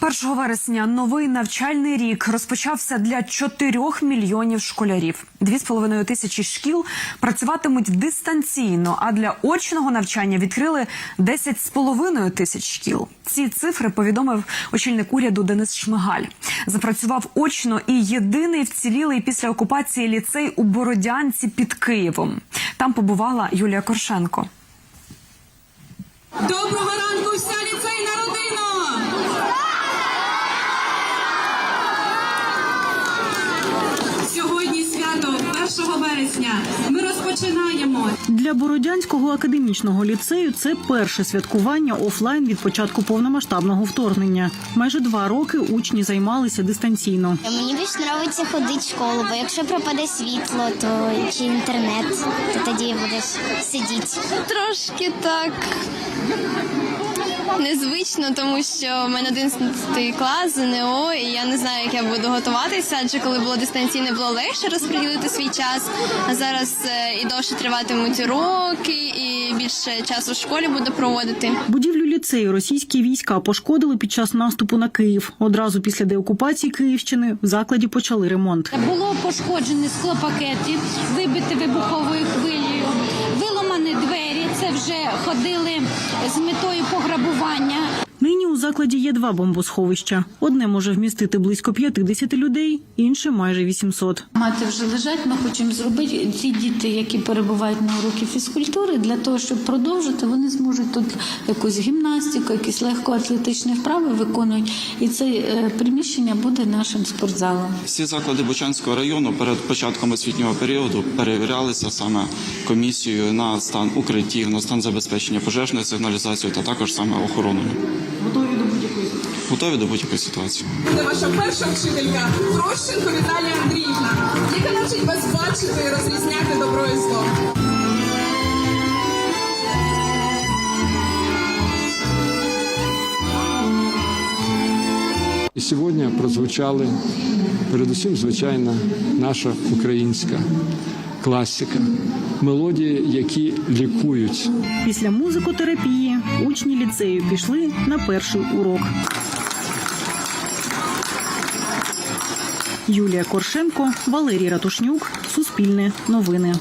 1 вересня новий навчальний рік розпочався для 4 мільйонів школярів. Дві з половиною тисячі шкіл працюватимуть дистанційно, а для очного навчання відкрили 10 з половиною тисяч шкіл. Ці цифри повідомив очільник уряду Денис Шмигаль. Запрацював очно і єдиний вцілілий після окупації ліцей у Бородянці під Києвом. Там побувала Юлія Коршенко. Доброго ранку, вся ліцейна родина! Сьогодні свято 1 вересня. Ми розпочинаємо. Для Бородянського академічного ліцею це перше святкування офлайн від початку повномасштабного вторгнення. Майже два роки учні займалися дистанційно. Мені більш подобається ходити в школу, бо якщо пропаде світло, то чи інтернет, то тоді будеш сидіти. Трошки так незвично, тому що в мене 11 клас ЗНО, і я не знаю, як я буду готуватися, адже коли було дистанційне, було легше розподілити свій час. А зараз е, і довше триватимуть уроки, і більше часу в школі буду проводити. Будівлю ліцею російські війська пошкодили під час наступу на Київ. Одразу після деокупації Київщини в закладі почали ремонт. Було пошкоджені склопакети, вибити двері. Це вже ходили з метою пограбування. Нині закладі є два бомбосховища. Одне може вмістити близько 50 людей, інше майже 800. Мати вже лежать. Ми хочемо зробити ці діти, які перебувають на уроки фізкультури, для того, щоб продовжити, вони зможуть тут якусь гімнастику, якісь легкоатлетичні вправи виконують. І це е, приміщення буде нашим спортзалом. Всі заклади Бучанського району перед початком освітнього періоду перевірялися саме комісією на стан укриттів, на стан забезпечення пожежною сигналізацією та також саме охороною. Готові до будь-якої ситуації? Готові до будь-якої ситуації. Це ваша перша вчителька Трощенко Віталія Андріївна, яка навчить вас бачити і розрізняти добро і зло. І сьогодні прозвучали передусім, звичайно, наша українська класика, мелодії, які лікують. Після музикотерапії учні ліцею пішли на перший урок. Юлія Коршенко, Валерій Ратушнюк, Суспільне новини.